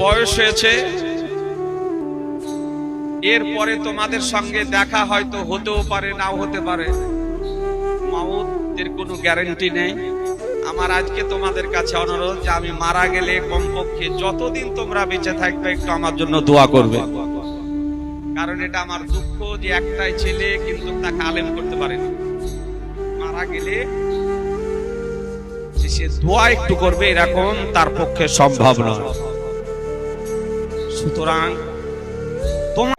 বয়স হয়েছে। এরপরে তোমাদের সঙ্গে দেখা হয়তো হতেও পারে, নাও হতে পারে। মাউতের কোনো গ্যারান্টি নেই। আমার আজকে তোমাদের কাছে অনুরোধ যে আমি মারা গেলে কমপক্ষে যতদিন তোমরা বেঁচে থাকবে, একটু আমার জন্য দোয়া করবে। কারণ এটা আমার দুঃখ যে একটাই ছেলে কিন্তু তাকে আলেম করতে পারেনি মারা গেলে সে দোয়া একটু করবে এরকম তার পক্ষে সম্ভব নয়। সুতরাং তোমার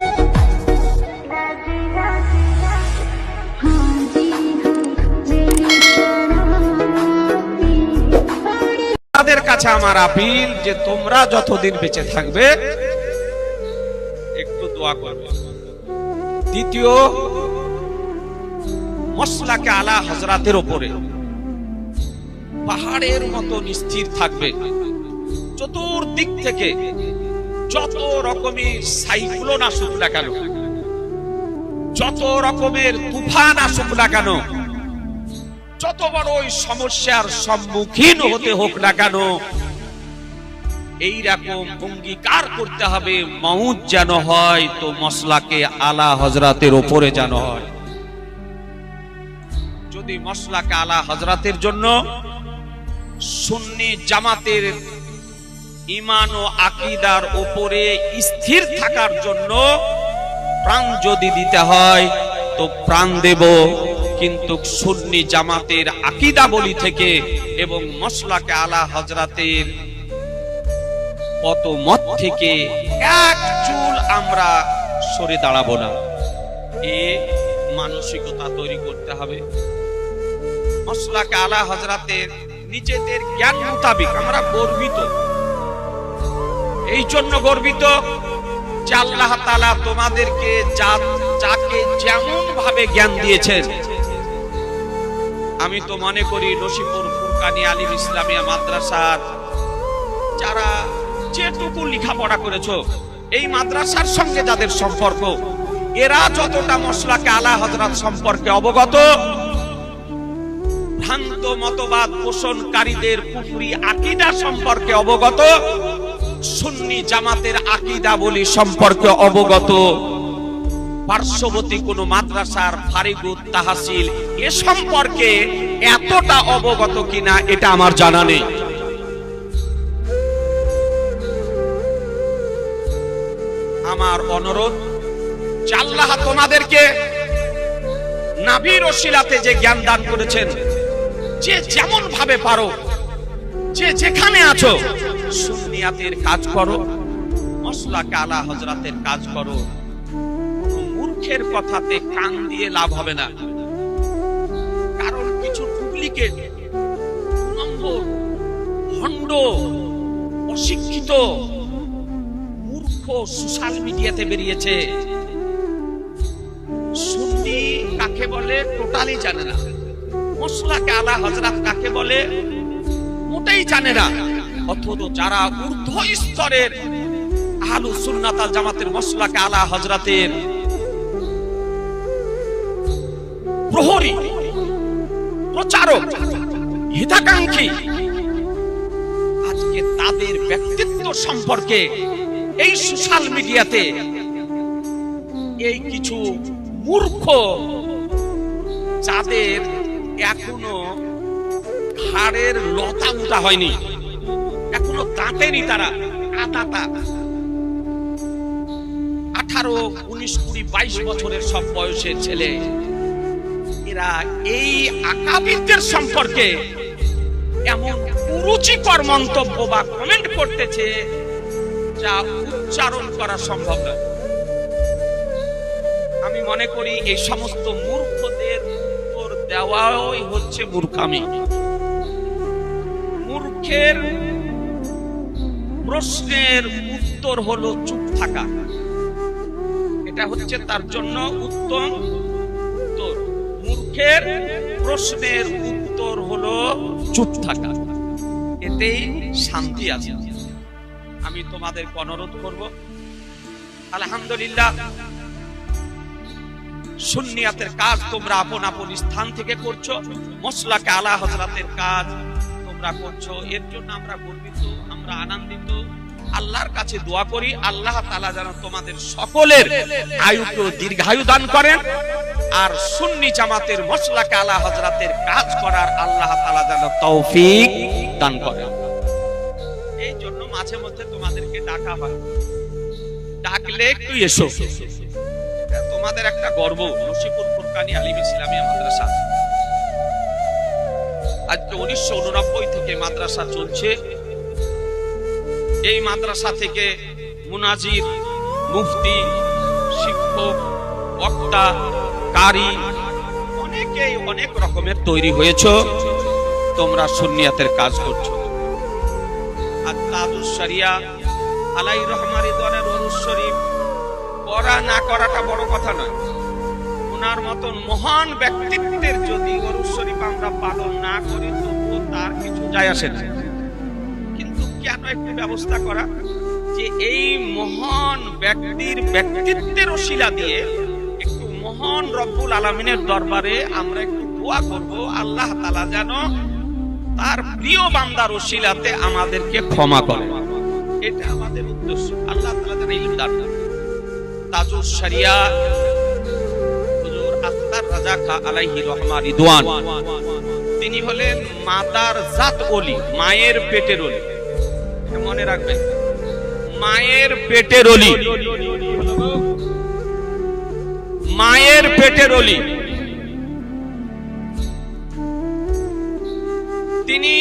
তাদের কাছে আমার আপিল যে তোমরা যতদিন বেঁচে থাকবে, একটু দোয়া করবে। দ্বিতীয়, মশলাকে আলা হজরাতের ওপরে পাহাড়ের মতো স্থির থাকবে। চতুর্দিক থেকে যত রকমের সাইক্লোন আসুক না কেন, যত রকমের তুফান আসুক না কেন, যত বড় ওই সমস্যার সম্মুখীন হতে হোক না কেন, এইরকম অঙ্গীকার করতে হবে মৌত যেন হয় তো মশলাকে আলা হজরাতের ওপরে যেন হয়। যদি মশলাকে আলা হজরাতের জন্য সুন্নি জামাতের ইমান ও আকিদার উপরে স্থির থাকার জন্য প্রাণ যদি দিতে হয়, তো প্রাণ দেব। কিন্তু সুন্নি জামাতের আকিদা বলি থেকে এবং মশলাকে আলা হজরাতের কত মত থেকে এক চুল আমরা সরে দাঁড়াবো না। এ মানসিকতা তৈরি করতে হবে। মশলাকে আলা হজরাতের নিজেদের জ্ঞান মোতাবিক আমরা গর্বিত। এই জন্য গর্বিত যে আল্লাহ তালা তোমাদেরকে যাকে যেমন ভাবে জ্ঞান দিয়েছেন। আমি তো মনে করি নসিপুর ফুরকানি আলিম ইসলামিয়া মাদ্রাসার যারা যেটুকু লেখাপড়া করেছ, এই মাদ্রাসার সঙ্গে যাদের সম্পর্ক, এরা যতটা মশলাকে আলা হজরত সম্পর্কে অবগত, ভ্রান্ত মতবাদ পোষণকারীদের পুকুরি আকিদা সম্পর্কে অবগত সুন্নি জামাতের আকিদা বলি সম্পর্কে অবগত। পার্শ্ববর্তী কোন মাদ্রাসার ফারিগুদ তাহাসিল, এ সম্পর্কে এতটা অবগত কিনা এটা আমার জানা নেই। আমার অনুরোধ যে আল্লাহ তোমাদেরকে নাভির ওসিলাতে যে জ্ঞান দান করেছেন, যে যেমন ভাবে পারো যে যেখানে আছো, সুন্নিয়াতের কাজ করো মশলা কালা হজরাতের কাজ করো। মূর্খের কথাতে কান দিয়ে লাভ হবে না। কারণ কিছু ডুপ্লিকেট নম্বর ভণ্ড, অশিক্ষিত মূর্খ সোশ্যাল মিডিয়াতে বেরিয়েছে। সুন্নি কাকে বলে? টোটালি জানে না। মশলাকে আলা হজরাত কাকে বলে? মোটেই জানে না। অথচ যারা ঊর্ধ্ব স্তরের আলু সুন্নাতাল জামাতের মশলাকে আলা হজরতের প্রহরী, প্রচারক, হিতাকাঙ্ক্ষী, আজকে তাদের ব্যক্তিত্ব সম্পর্কে এই সোশ্যাল মিডিয়াতে এই কিছু মূর্খ যাদের এখনও ঘাড়ের লতা উঠা হয়নি। এখনও দাঁতেনি তারা। আতাতা। আঠারো, উনিশ, কুড়ি, বাইশ বছরের সব বয়সের ছেলে। এরা এই আকাবিদদের সম্পর্কে এমন কুরুচিকর মন্তব্য বা কমেন্ট করতেছে যা উচ্চারণ করা সম্ভব নয়। আমি মনে করি এই সমস্ত মূর্খদের উত্তর দেওয়াই হচ্ছে মূর্খামি। মূর্খের প্রশ্নের উত্তর হলো চুপ থাকা। এটা হচ্ছে তার জন্য উত্তম উত্তর। মূর্খের প্রশ্নের উত্তর হলো চুপ থাকা। এতেই শান্তি আছে। আমি তোমাদেরকে অনুরোধ করব, আলহামদুলিল্লাহ, সুন্নিয়াতের কাজ তোমরা আপন আপন স্থান থেকে করছ, মশলাকে আলা হজরাতের কাজ তোমরা করছ, এর জন্য আমরা গর্বিত, আমরা আনন্দিত। আল্লাহর কাছে দোয়া করি, আল্লাহ তালা যেন তোমাদের সকলের আয়ুকে দীর্ঘায়ু দান করেন, আর সুন্নি জামাতের মশলাকে আলা হজরাতের কাজ করার আল্লাহ তালা যেন তৌফিক দান করেন। এই জন্য মাঝে মধ্যে তোমাদেরকে ডাকা হয়। ডাকলে একটু এসো। তোমাদের একটা গর্ব নসিপুর ফুরকানি আলিম ইসলামিয়া মাদ্রাসা। আজকে উনিশশো উননব্বই থেকে মাদ্রাসা চলছে। এই মাদ্রাসা থেকে মুনাজির মুফতি, শিক্ষক, বক্তা কারি অনেকেই অনেক রকমের তৈরি হয়েছ। তোমরা সুন্নিয়াতের কাজ করছ। আলাই রহমান রিদওয়ানের ওরুস শরীফ করা না করাটা বড় কথা নয়। ওনার মতন মহান ব্যক্তিত্বের যদি ওরুস শরীফ আমরা পালন না করি, তবুও তার কিছু যায় আসে না। কিন্তু কেন একটু ব্যবস্থা করা? যে এই মহান ব্যক্তির ব্যক্তিত্বের ওসিলা দিয়ে একটু মহান রব্বুল আলমিনের দরবারে আমরা একটু দোয়া করব, আল্লাহ তালা যেন তার প্রিয় বান্দার ওসিলাতে আমাদেরকে ক্ষমা করে। এটা আমাদের উদ্দেশ্য। আল্লাহ তালা যেন ইলম শরিয়া হুজুর তিনি হলেন মাতার জাত অলি, মায়ের পেটের অলি। মনে রাখবেন, মায়ের পেটের অলি। মায়ের পেটের অলি। তিনি